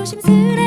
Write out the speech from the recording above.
조심스레